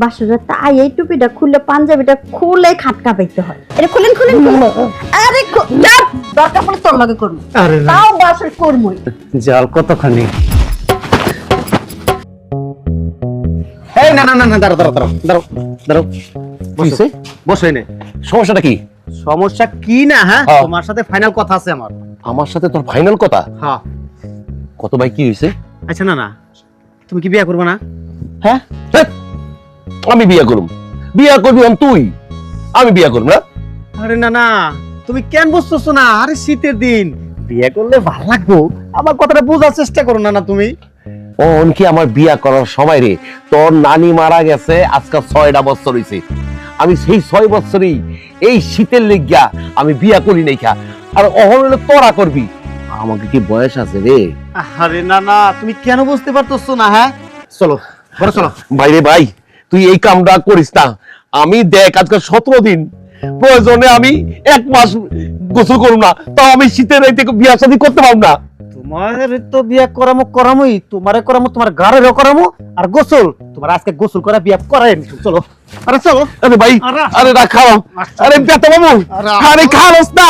বাসর রাতে আই এই টুপিটা খুললে পাঞ্জাবিটা খুলে খাটকা পাইতে হয়। এটা খুলেন খুলেন। আরে চাপ! দরকার তোর লগে করব। আরে না। তাও বাসর করবই। জাল কতখানি? এই না না না না দাঁড়াও দাঁড়াও দাঁড়াও দাঁড়াও। দাঁড়াও বসে। নে সমস্যাটা কি? সমস্যা কি না হ্যাঁ? হ্যাঁ। তোমার সাথে ফাইনাল কথা আছে আমার। আমার সাথে তোর ফাইনাল কথা? হ্যাঁ। কত ভাই কি হয়েছে আচ্ছা না না। তুমি কি বিয়ে করবে না? হ্যাঁ? আমি বিয়া করুম। বিয়া করবি তুই। আমি বিয়া করব না? আরে না না তুমি কেন বুঝতেছো না? আরে শীতের দিন। বিয়ে করলে ভালো লাগবো। আমার কথাটা বোঝার চেষ্টা করো না না তুমি। অন কি আমার বিয়া করার সময় রে? তোর নানি মারা গেছে আজকাল ছয়টা বছর হইছে। আমি সেই ছয় বছরই এই শীতের লেগিয়া আমি বিয়া করি নাই খা। আর অহন হলে তোরা করবি। আমাকে কি বয়স আছে রে? আরে না না তুমি কেন বুঝতে পারতেছো না হ্যাঁ? চলো ঘরে চলো। ভাইরে ভাই। তুই এই কামটা করিস না। আমি দেখ আজকে সতেরো দিন। প্রয়োজনে আমি এক মাস গোসল করুম না। তাও আমি শীতের রাইতে বিয়া শাদী করতে পারব না। তোমার তো বিয়ে করামো করামোই। তোমারে করামো তোমার গাড়েরও করামো। আর গোসল তোমার আজকে গোসল করা বিয়ে করাই আমি চলো আরে চলো। আরে ভাই আরে, আরে রাখ খাওয়াম আরে বেতা বাবু আরে, আরে না।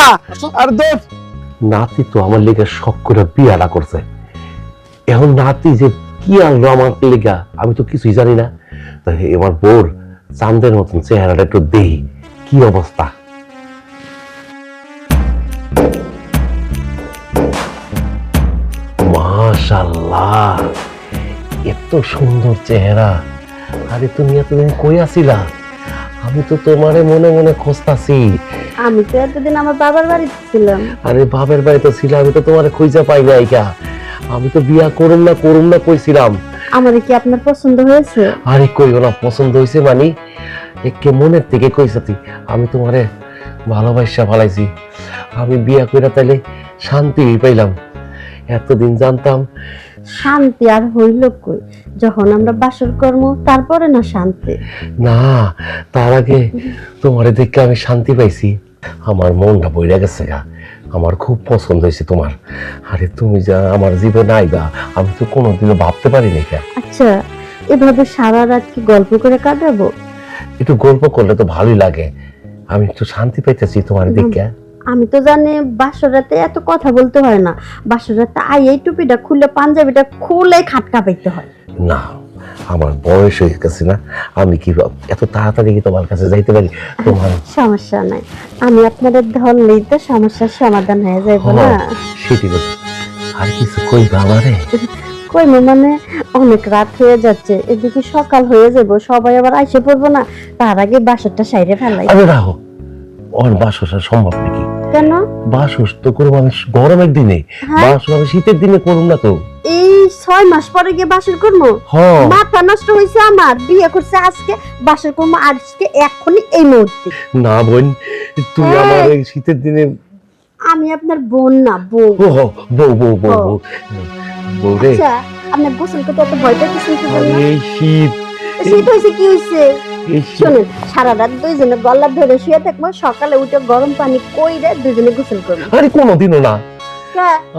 আর দোষ নাতি তো আমার লেগে শখ করে বিয়াটা করছে। এখন নাতি যে কি আনলো আমার লেগা আমি তো কিছুই জানি না। তাই এবার বোর চাঁদের মতন চেহারাটা একটু দেই কি অবস্থা? মাশাল্লাহ এত সুন্দর চেহারা। আরে তুমি এতদিন কই আছিলা আমি তো তোমারে মনে মনে খোঁজতাছি। আমি তো এতদিন আমার বাবার বাড়িতে ছিলাম। আরে বাপের বাড়িতে ছিল আমি তো তোমারে খুঁজে পাই নাই আমি তো বিয়া করুম না করুম না কইছিলাম। আমার কি আপনার পছন্দ হয়েছে? আরে কইও না পছন্দ হইছে মানে? একে মনের থেকে কইছাতি আমি তোমারে ভালোবাসা ভালাইছি। আমি বিয়া কইরা তাইলে শান্তি পাইলাম। এতদিন জানতাম শান্তি আর হইল কই? যখন আমরা বাসর কর্ম তারপরে না শান্তি? না তার আগে তোমারে দেখে আমি শান্তি পাইছি। আমার মনটা বইরা গেছে গা। আমার খুব পছন্দ হয়েছে তোমার। আরে তুমি যা আমার জীবনে আইবা আমি তো কোনোদিনও ভাবতে পারি নাই কা। আচ্ছা এভাবে সারা রাত কি গল্প করে কাটাবো? একটু গল্প করলে তো ভালোই লাগে। আমি একটু শান্তি পাইতেছি তোমার দিকে আমি তো জানি বাসর রাতে এত কথা বলতে হয় না। বাসর রাতে আই এই টুপিটা খুললে পাঞ্জাবিটা খুলে খাটকা পাইতে হয়। না আমার বয়স হয়ে গেছে না আমি কি এত তাড়াতাড়ি কি তোমার কাছে যাইতে পারি? তোমার সমস্যা নাই। আমি আপনাদের ধরলেই তো সমস্যার সমাধান হয়ে যাইব না। হ্যাঁ, সেটি বল। আর কিছু কইবা আমারে? কই মানে অনেক রাত হয়ে যাচ্ছে এদিকে সকাল হয়ে যাব সবাই আবার আইসে পড়ব না। তার আগে বাসরটা সাইরে ফেলাই। আরে রাখো ওর আর সম্ভব নাকি? কেন? বাসস তো করব আমি গরমের দিনে হ্যাঁ? আমি শীতের দিনে করুন না তো। এই ছয় মাস পরে গিয়ে বাসর করব মাথা নষ্ট হয়েছে আমার বিয়ে করছে আজকে বাসর করব আজকে এখনই এই মুহূর্তে। না বোন তুই। আমার এই শীতের দিনে আমি আপনার বোন না বউ। বউ বউ বউ বউ। বউ রে। আচ্ছা আপনার গোসল করতে অত ভয় পাইতেছেন কি আরে এই শীত। শীত হয়েছে কি হয়েছে শীত। সারা রাত দুইজনে গলা ধরে শুয়ে থাকব সকালে উঠে গরম পানি কইরে দুইজনে গোসল করব। আরে কোনোদিনও না?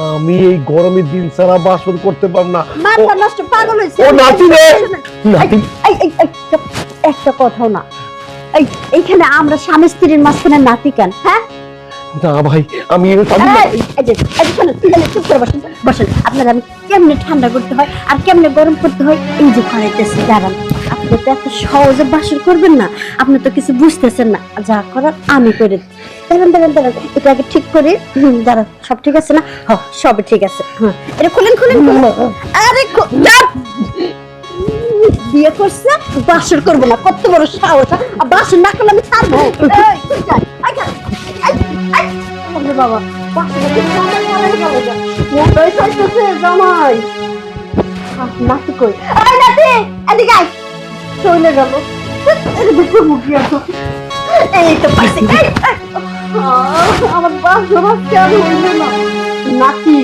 আমি এই গরমের দিন ছাড়া বাসন করতে পারব না। মাথা নষ্ট পাগল হয়েছে। ও নাতি রে! নাতি। এই, এই, একটা কথাও না। এই এইখানে আমরা স্বামী স্ত্রীর মাঝখানে নাতি কেন হ্যাঁ? না ভাই আমি আপনার আমি কেমনে ঠান্ডা করতে হয় আর কেমনে গরম করতে হয় এই যে করাইতেছি দাঁড়ান। আপনি তো এত সহজে বাসর করবেন না। আপনি তো কিছু বুঝতেছেন না। যা করার আমি করে দিই। দাঁড়ান দাঁড়ান দাঁড়ান। এটা আগে ঠিক করে। দাঁড়ান। সব ঠিক আছে না? হ ঠিক আছে। হ্যাঁ এটা খুলেন খুলেন। আরে বিয়ে করছে বাসর করব না। কত বড় সাহস হ্যাঁ? আর বাসর না করলে আমি ছাড়বো এই, তুই যা, এই যা, এই, এই। ওরে বাবা। জামাই নাতি কই নাতি এদিকে আয়। চলে গেল। এর মুখি আসো এই তো পাইছি এই, এই। আহ, কেন হইল না। নাতি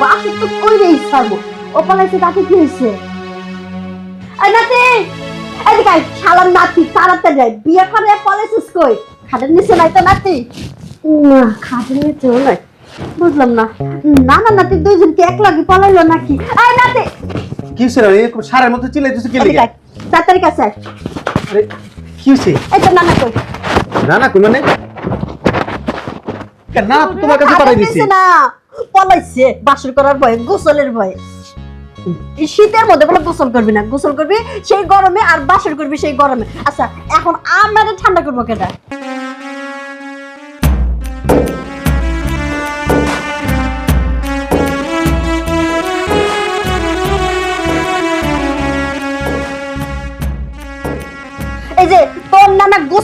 বাসর তো কইরেই ছাড়বো। ও পালাইছে তাতে কি হয়েছে? নাতি এদিকে শালার নাতি তাড়াতাড়ি আয়। বিয়ে করে পলাইছিস কই? খাটের নিচে নাই তো নাতি? না খাটের নিচেও নাই। বুঝলাম না। না না নাতি দুইজনকে এক লাগে পলাইলো নাকি? এই নাতি! কি রে? এরকম সারের মতো চিল্লাইতেছে কি লিগে? আয়, তাড়াতাড়ি কাছে। আরে কি হইছে? এই তো নানা কই? না না কই মানে? কেন, না তোমার কাছে পাঠাই দিছি। না। পলাইছে বাসর করার ভয়ে গোসলের ভয়ে। শীতের মধ্যে বলে গোসল করবি না গোসল করবি সেই গরমে আর বাসর করবি সেই গরমে। আচ্ছা এখন আমরা ঠান্ডা করব কেটা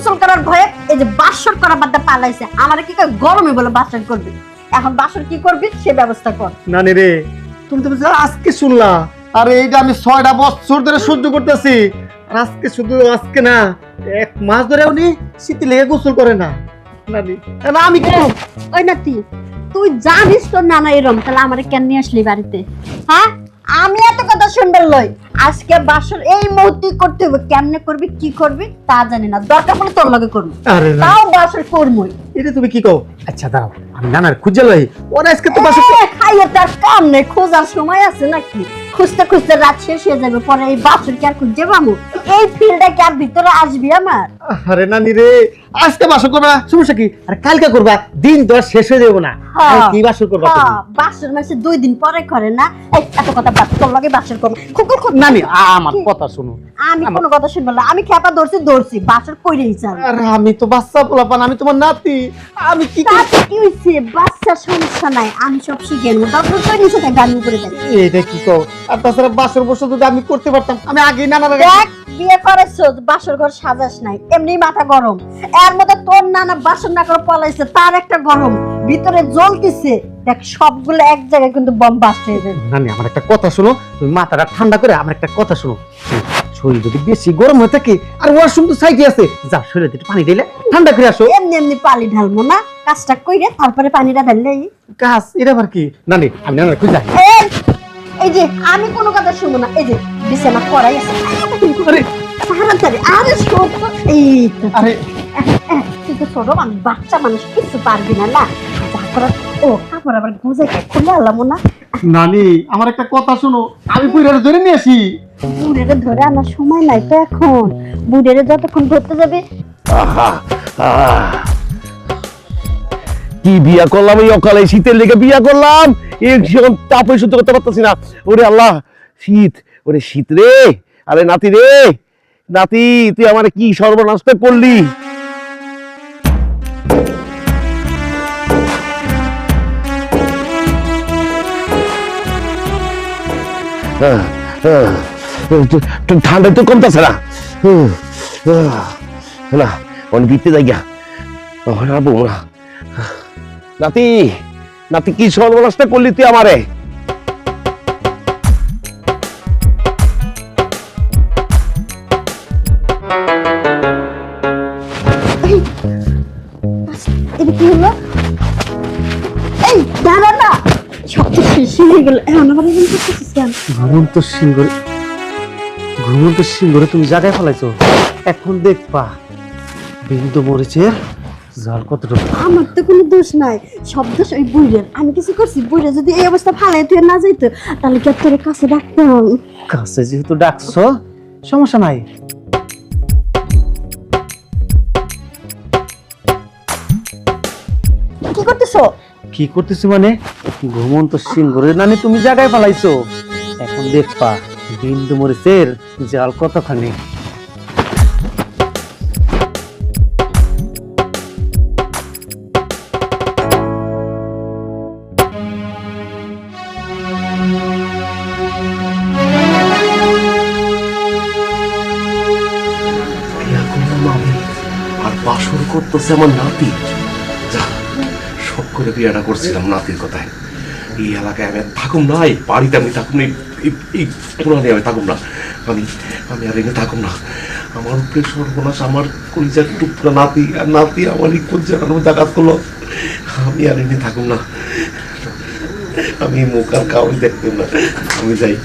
গোসল করার ভয়ে এই যে বাসর করা বাদটা পালাইছে। আমার কি গরমে বলে বাসর করবি। এখন বাসর কি করবি সে ব্যবস্থা কর। নানি রে তুমি তো আজকে শুনলা। আরে এইটা আমি ছয়টা বছর ধরে সহ্য করতেছি। আর আজকে শুধু আজকে না এক মাস ধরে উনি শীতে লেগে গোসল করে না। আমি কি ওই নাতি তুই জানিস তোর নানা এরম তাহলে আমার কেন নিয়ে আসলি বাড়িতে? হ্যাঁ? আমি এত কথা শুনবার লই। আজকে বাসর এই মুহূর্তে করতে হবে। কেমনে করবি কি করবি তা জানি না। দরকার পড়লে তোর লগে করবি। আরে না। তাও বাসর করবই এটা তুমি কি কও? আচ্ছা দাঁড়াও। আমি নানার খুঁজে লই। ওরা আজকে তো বাসা এ, খাইয়ে তার কাম নেই। খোঁজার সময় আছে নাকি? খুঁজতে খুঁজতে রাত শেষ হয়ে যাবে। পরে এই বাসর কি আর খুঁজে পাবো। এই ফিল্ডে কি আর ভিতরে আসবি আমার? আরে নানি রে। আজকে বাসা করবা সমস্যা কি? আর কালকে করবা দিন তো শেষ হয়ে যাব না। কি বাসা করবা বাসর মাসে দুই দিন পরে করে না। এত কথা বাদ তোর লগে বাসর করব। খুকুর খুব নানি আ- আমার কথা শুনো। আমি কোনো কথা শুনব না। আমি খেপা ধরছি ধরছি। বাসর কইরেই চাল। আরে আমি তো বাচ্চা পোলাপান আমি তোমার নাতি। আমি কি? কি হইছে? বাচ্চার সমস্যা নাই। আমি সব শিখে নেব। তারপর নিচে গান করে দেয় এটা কি কও? আর তাছাড়া বাসর বসে যদি আমি করতে পারতাম আমি আগে দেখ বিয়ে করেছ বাসর ঘর সাজাস নাই এমনি মাথা গরম। এর মধ্যে তোর নানা বাসর না করে পলাইছে তার একটা গরম। ভিতরে জ্বলতেছে দেখ সবগুলো এক জায়গায় কিন্তু বম বাস্ট হয়ে যাবে নানি আমার একটা কথা শোনো তুমি মাথাটা ঠান্ডা করে আমার একটা কথা শোনো। শরীর যদি বেশি গরম হয়ে থাকে আর ওয়াশরুম তো সাইডে আছে যা শরীরে একটু পানি দিলে ঠান্ডা করে আসো। এমনি এমনি পানি ঢালবো না কাজটা কইরে তারপরে পানিটা ঢাললেই গাছ এটা আবার কি? নানি আমি যাই? এই যে আমি কোনো কথা শুনব না এই যে বিছানা করাই আছে। আরে। তাড়াতাড়ি আরে এই আরে। তুই তো ছোট মানুষ বাচ্চা মানুষ কিছু পারবি না না? যা ও কাপড় আবার গুজে খুলে আলাম না নানি আমার একটা কথা শোনো আমি ধরে নিয়ে আসি। বুড়েরে ধরে আনার সময় নাই তো এখন। বুড়েরে যতক্ষণ ধরতে যাবে। কি বিয়া করলাম এই অকালে? শীতের লেগে বিয়া করলাম। এই তাপে সহ্য করতে পারতেছি না। ওরে আল্লাহ শীত ওরে শীত রে। আরে নাতি রে, নাতি, তুই আমার কি সর্বনাশ করলি ঠান্ডা তো কমতেছে না। না, অনেক বিতে যাই গা। না না। নাতি নাতি, কি সর্বনাশটা করলি তুই আমারে? ঘুমন্ত সিংহরে ঘুমন্ত সিংহরে তুমি জায়গায় ফেলাইছো। এখন দেখবা বিন্দু মরিচের জাল কতটুকু। আমার তো কোনো দোষ নাই। সব দোষ ওই আমি কিছু করছি বুড়ে যদি এই অবস্থা ফালাই তুই না যাইতো তাহলে কি তোর কাছে কাছে যেহেতু ডাকছো সমস্যা নাই। কি করতেছি মানে? ঘুমন্ত সিংহরে নানি তুমি জায়গায় ফেলাইছো এখন দেখবা বিন্দু মরিচের জাল কতখানি। আর বাসর করতেছে আমার করে বিয়াটা করছিলাম নাতির কথায়। এই এলাকায় আমি আর থাকুম না, এই বাড়িতে আমি থাকুম না, এই- পুরানে আমি থাকুম না। আমি আমি আর এনে থাকুম না। আমার উপরে সর্বনাশ, আমার কলিজার টুকরা নাতি আর নাতি আমার এই কলিজার আমি জাগাত করল। আমি আর এনে থাকুম না। আমি মুখ আর কাউকে দেখতাম না। আমি যাই।